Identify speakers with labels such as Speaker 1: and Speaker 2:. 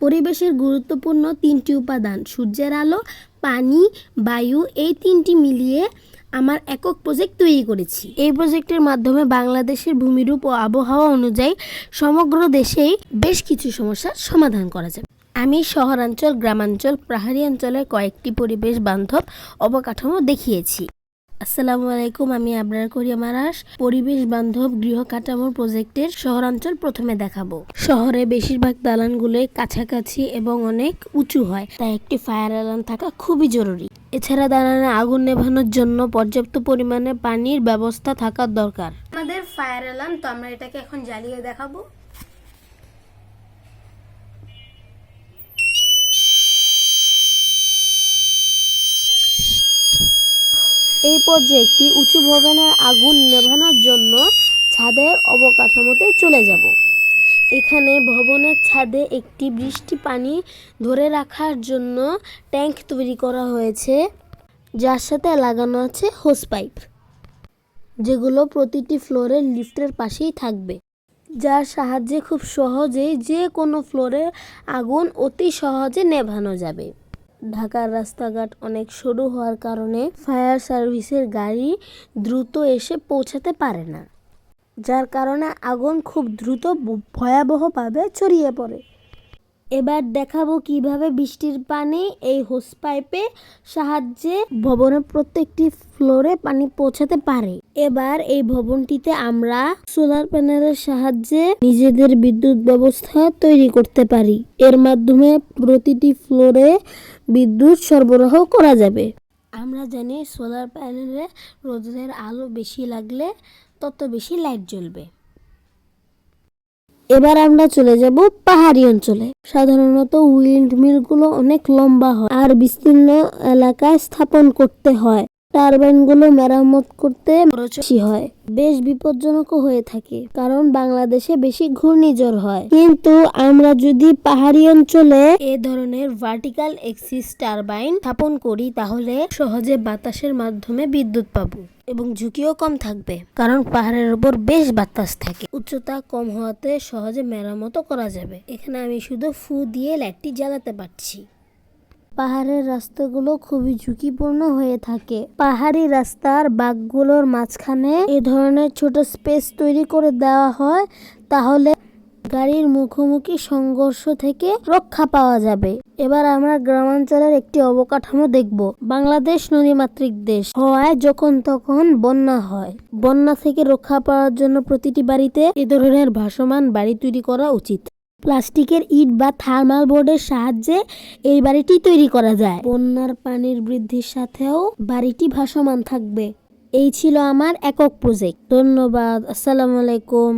Speaker 1: পরিবেশের গুরুত্বপূর্ণ তিনটি উপাদান, সূর্যের আলো, পানি, বায়ু, এই তিনটি মিলিয়ে আমার একক প্রজেক্ট তৈরি করেছি। এই প্রজেক্টের মাধ্যমে বাংলাদেশের ভূমিরূপ ও আবহাওয়া অনুযায়ী সমগ্র দেশেই বেশ কিছু সমস্যার সমাধান করা যাবে। আমি শহরাঞ্চল, গ্রামাঞ্চল, পাহাড়ি অঞ্চলের কয়েকটি পরিবেশ বান্ধব অবকাঠামো দেখিয়েছি। আসসালামু আলাইকুম, আমি আবরার করিয়া মারাস পরিবেশ বান্ধব গৃহ কাঠামোর প্রজেক্টের শহরাঞ্চল প্রথমে দেখাবো। শহরে বেশিরভাগ দালানগুলোই কাছাকাছি এবং অনেক উঁচু হয়, তাই একটি ফায়ার অ্যালার্ম থাকা খুবই জরুরি। এছাড়া দালানে আগুন নেভানোর জন্য পর্যাপ্ত পরিমাণে পানির ব্যবস্থা থাকার দরকার। আমাদের ফায়ার অ্যালার্ম, তো আমরা এটাকে এখন জ্বালিয়ে দেখাবো। এই পর্যায়ে একটি উঁচু ভবনের আগুন নেভানোর জন্য ছাদের অবকাঠামোতে চলে যাব। এখানে ভবনের ছাদে একটি বৃষ্টি পানি ধরে রাখার জন্য ট্যাঙ্ক তৈরি করা হয়েছে, যার সাথে লাগানো আছে হোস পাইপ, যেগুলো প্রতিটি ফ্লোরের লিফটের পাশেই থাকবে, যার সাহায্যে খুব সহজেই যে কোনো ফ্লোরে আগুন অতি সহজে নেভানো যাবে। ঢাকার রাস্তাঘাট অনেক সরু হওয়ার কারণে ফায়ার সার্ভিসের গাড়ি দ্রুত এসে পৌঁছাতে পারে না, যার কারণে আগুন খুব দ্রুত ভয়াবহভাবে ছড়িয়ে পড়ে। এবার দেখাবো কীভাবে বৃষ্টির পানি এই হোস পাইপে সাহায্যে ভবনের প্রত্যেকটি ফ্লোরে পানি পৌঁছাতে পারে। এবার এই ভবনটিতে আমরা সোলার প্যানেলের সাহায্যে নিজেদের বিদ্যুৎ ব্যবস্থা তৈরি করতে পারি। এর মাধ্যমে প্রতিটি ফ্লোরে বিদ্যুৎ সরবরাহ করা যাবে। আমরা জানি সোলার প্যানেলে রোদের আলো বেশি লাগলে তত বেশি লাইট জ্বলবে। এবার আমরা চলে যাব পাহাড়ি অঞ্চলে। সাধারণত উইন্ড মিলগুলো অনেক লম্বা হয় আর বিস্তীর্ণ এলাকায় স্থাপন করতে হয়। টারবাইনগুলো মেরামত করতে খরচ হয়। বেশ বিপজ্জনক হয়ে থাকে, কারণ বাংলাদেশে বেশি ঘূর্ণিঝড় হয়। কিন্তু আমরা যদি পাহাড়ি অঞ্চলে এ ধরনের ভার্টিক্যাল এক্সিস টারবাইন স্থাপন করি, তাহলে সহজে বাতাসের মাধ্যমে বিদ্যুৎ পাবো এবং ঝুঁকিও কম থাকবে, কারণ পাহাড়ের উপর বেশ বাতাস থাকে। উচ্চতা কম হওয়াতে সহজে মেরামতও করা যাবে। এখানে আমি শুধু ফু দিয়ে লাইটটি জ্বালাতে পারছি। পাহাড়ের রাস্তাগুলো খুবই ঝুঁকিপূর্ণ হয়ে থাকে। পাহাড়ি রাস্তার বাঘগুলোর মাঝখানে এ ধরনের ছোট স্পেস তৈরি করে দেওয়া হয়, তাহলে গাড়ির মুখোমুখি সংঘর্ষ থেকে রক্ষা পাওয়া যাবে। এবার আমরা গ্রামাঞ্চলের একটি অবকাঠামো দেখব। বাংলাদেশ নদীমাতৃক দেশ। হওয়ায় যখন তখন বন্যা হয়। বন্যা থেকে রক্ষা পাওয়ার জন্য প্রতিটি বাড়িতে এ ধরনের ভাসমান বাড়ি তৈরি করা উচিত। প্লাস্টিকের ইট বা থার্মাল বোর্ডের সাহায্যে এই বাড়িটি তৈরি করা যায়। বন্যার পানির বৃদ্ধির সাথেও বাড়িটি ভাসমান থাকবে। এই ছিল আমার একক প্রজেক্ট ধন্যবাদ। আসসালামু আলাইকুম।